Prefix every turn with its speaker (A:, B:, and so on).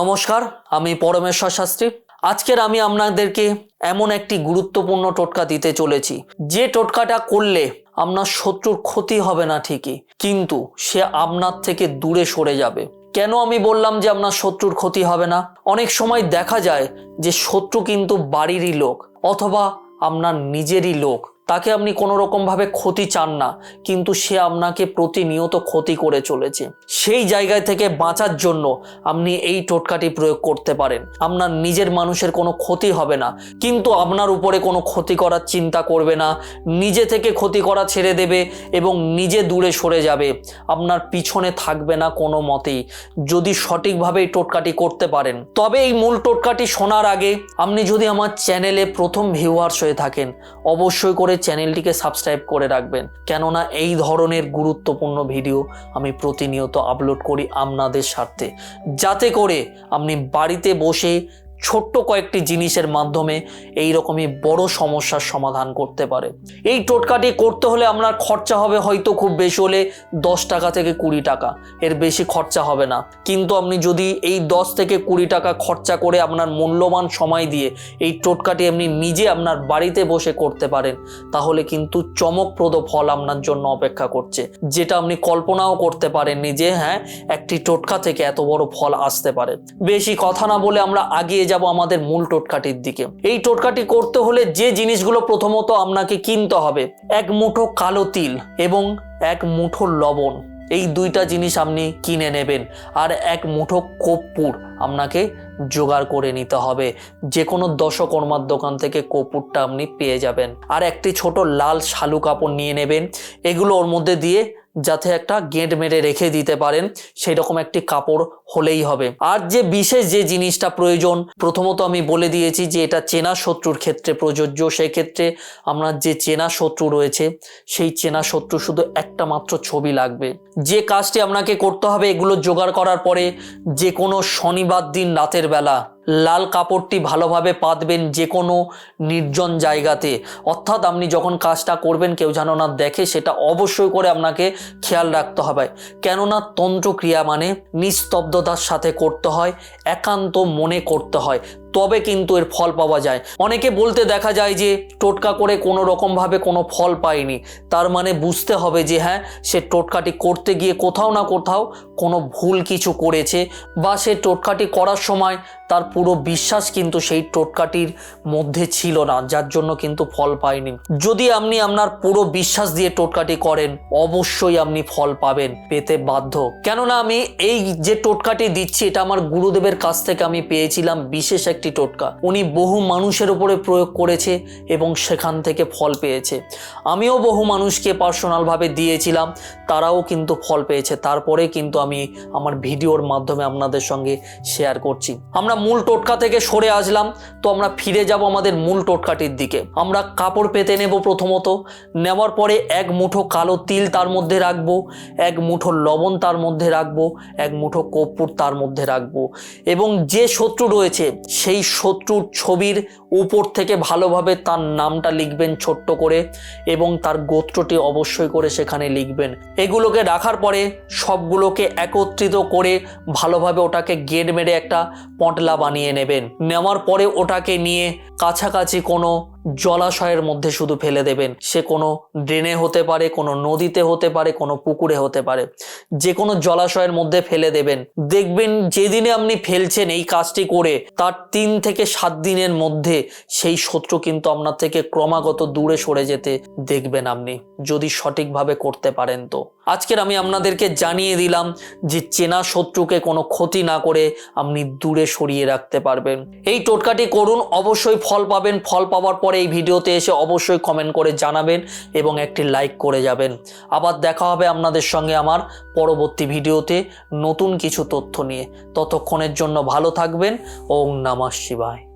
A: নমস্কার, আমি পরমেশ্বর শাস্ত্রী। আজকের আমি আপনাদেরকে এমন একটি গুরুত্বপূর্ণ টোটকা দিতে চলেছি। যে টোটকাটা করলে আপনার শত্রুর ক্ষতি হবে না ঠিকই, কিন্তু সে আপনার থেকে দূরে সরে যাবে। কেন আমি বললাম যে আপনার শত্রুর ক্ষতি হবে না? অনেক সময় দেখা যায় যে শত্রু কিন্তু বাড়িরই লোক, অথবা আপনার নিজেরই লোক। তাকে আপনি কোনো রকমভাবে ক্ষতি চান না, কিন্তু সে আপনাকে প্রতিনিয়ত ক্ষতি করে চলেছে। সেই জায়গায় থেকে বাঁচার জন্য আপনি এই টোটকাটি প্রয়োগ করতে পারেন। আপনার নিজের মানুষের কোনো ক্ষতি হবে না, কিন্তু আপনার উপরে কোনো ক্ষতি করার চিন্তা করবে না। নিজে থেকে ক্ষতি করা ছেড়ে দেবে এবং নিজে দূরে সরে যাবে। আপনার পিছনে থাকবে না কোনো মতেই। যদি সঠিকভাবে এই টোটকাটি করতে পারেন, তবে এই মূল টোটকাটি শোনার আগে আপনি যদি আমার চ্যানেলে প্রথম ভিউয়ার্স হয়ে থাকেন, অবশ্যই করে চ্যানেলটিকে সাবস্ক্রাইব করে রাখবেন। কেননা এই ধরনের গুরুত্বপূর্ণ ভিডিও আমি প্রতিনিয়ত আপলোড করি আপনাদের স্বার্থে। যাতে করে আপনি বাড়িতে বসে ছোট্ট কয়েকটি জিনিসের মাধ্যমে এই রকমই বড় সমস্যার সমাধান করতে পারে। এই টোটকাটি করতে হলে আপনার খরচা হবে হয়তো খুব বেশি হলে দশ টাকা থেকে কুড়ি টাকা। এর বেশি খরচা হবে না। কিন্তু আপনি যদি এই দশ থেকে কুড়ি টাকা খরচা করে আপনার মূল্যবান সময় দিয়ে এই টোটকাটি আপনি নিজে আপনার বাড়িতে বসে করতে পারেন, তাহলে কিন্তু চমকপ্রদ ফল আপনার জন্য অপেক্ষা করছে। যেটা আপনি কল্পনাও করতে পারেননি যে হ্যাঁ একটি টোটকা থেকে এত বড় ফল আসতে পারে। বেশি কথা না বলে আমরা আগিয়ে যাব আমাদের মূল টোটকাটির দিকে। এই টোটকাটি করতে হলে যে জিনিসগুলো প্রথমত আপনাকে কিনতে হবে, এক মুঠো কালো তিল এবং এক মুঠো লবণ। এই দুইটা জিনিস আপনি কিনে নেবেন। আর এক মুঠো কর্পূর আপনাকে জোগাড় করে নিতে হবে। যে কোনো দশকর্মার দোকান থেকে কর্পূরটা আপনি পেয়ে যাবেন। আর একটি ছোট লাল শালু কাপড় নিয়ে নেবেন। এগুলো ওর মধ্যে দিয়ে যাতে একটা গেঁট মেরে রেখে দিতে পারেন। সেই রকম একটি কাপড় হলেই হবে। আর যে বিশেষ যে জিনিসটা প্রয়োজন, প্রথমত আমি বলে দিয়েছি যে এটা চেনা শত্রুর ক্ষেত্রে প্রযোজ্য। সেই ক্ষেত্রে আপনার যে চেনা শত্রু রয়েছে, সেই চেনা শত্রু শুধু একটা মাত্র ছবি লাগবে। যে কাজটি আপনাকে করতে হবে, এগুলো জোগাড় করার পরে যে কোনো শনিবার দিন রাতের বেলা। লাল কাপড়টি ভালোভাবে পাতবেন যে কোনো নির্জন জায়গাতে। অর্থাৎ আপনি যখন কাজটা করবেন, কেউ যেন না দেখে, সেটা অবশ্যই করে আপনাকে খেয়াল রাখতে হবে। কেননা তন্ত্রক্রিয়া মানে নিস্তব্ধতার সাথে করতে হয়, একান্ত মনে করতে হয়, তবে কিন্তু এর ফল পাওয়া যায়। অনেকে বলতে দেখা যায় যে, টোটকা করে কোনো রকমভাবে কোনো ফল পায়নি। তার মানে বুঝতে হবে যে হ্যাঁ সে টোটকাটি করতে গিয়ে কোথাও না কোথাও কোনো ভুল কিছু করেছে, বা সে টোটকাটি করার সময় তার পুরো বিশ্বাস কিন্তু সেই টোটকাটির মধ্যে ছিল না, যার জন্য কিন্তু ফল পায়নি। যদি আপনি আপনার পুরো বিশ্বাস দিয়ে টোটকাটি করেন, অবশ্যই আপনি ফল পাবেন, পেতে বাধ্য। কেননা আমি এই যে টোটকাটি দিচ্ছি, এটা আমার গুরুদেবের কাছ থেকে আমি পেয়েছিলাম বিশেষ একটি টোটকা। উনি বহু মানুষের উপরে প্রয়োগ করেছে এবং সেখান থেকে ফল পেয়েছে। আমিও বহু মানুষকে পার্সোনালভাবে দিয়েছিলাম, তারাও কিন্তু ফল পেয়েছে। তারপরে কিন্তু আমি আমার ভিডিওর মাধ্যমে আপনাদের সঙ্গে শেয়ার করছি। আমরা মূল টোটকা থেকে সরে আসলাম। তো আমরা ফিরে যাব আমাদের মূল টোটকাটির দিকে। আমরা কাপড় পেতে নেব প্রথমত। নেওয়ার পরে এক মুঠো কালো তিল তার মধ্যে রাখব, এক মুঠো লবণ তার মধ্যে রাখব, এক মুঠো কর্পূর তার মধ্যে রাখব। এবং যে শত্রু রয়েছে, সেই শত্রুর ছবির উপর থেকে ভালোভাবে তার নামটা লিখবেন ছোট্ট করে এবং তার গোত্রটি অবশ্যই করে সেখানে লিখবেন। এগুলোকে রাখার পরে সবগুলোকে একত্রিত করে ভালোভাবে ওটাকে গেট মেরে একটা পটলা বানিয়ে নেবেন। নেওয়ার পরে ওটাকে নিয়ে কাছাকাছি কোনো জলাশয়ের মধ্যে শুধু ফেলে দেবেন। সে কোনো ড্রেনে হতে পারে, কোনো নদীতে হতে পারে, কোনো পুকুরে হতে পারে। যে কোনো জলাশয়ের মধ্যে ফেলে দেবেন। দেখবেন যেদিনে আপনি ফেলছেন এই কাজটি করে, তার তিন থেকে সাত দিনের মধ্যে সেই শত্রু কিন্তু আপনার থেকে ক্রমাগত দূরে সরে যেতে দেখবেন আপনি, যদি সঠিকভাবে করতে পারেন তো। আজকের আমি আপনাদেরকে জানিয়ে দিলাম যে চেনা শত্রুকে কোনো ক্ষতি না করে আপনি দূরে সরিয়ে রাখতে পারবেন। এই টোটকাটি করুন, অবশ্যই ফল পাবেন। ফল পাওয়ার পরে এই ভিডিওতে এসে অবশ্যই কমেন্ট করে জানাবেন এবং একটি লাইক করে যাবেন। আবার দেখা হবে আপনাদের সঙ্গে আমার পরবর্তী ভিডিওতে নতুন কিছু তথ্য নিয়ে। ততক্ষণের জন্য ভালো থাকবেন। ওং নমঃ শিবায়।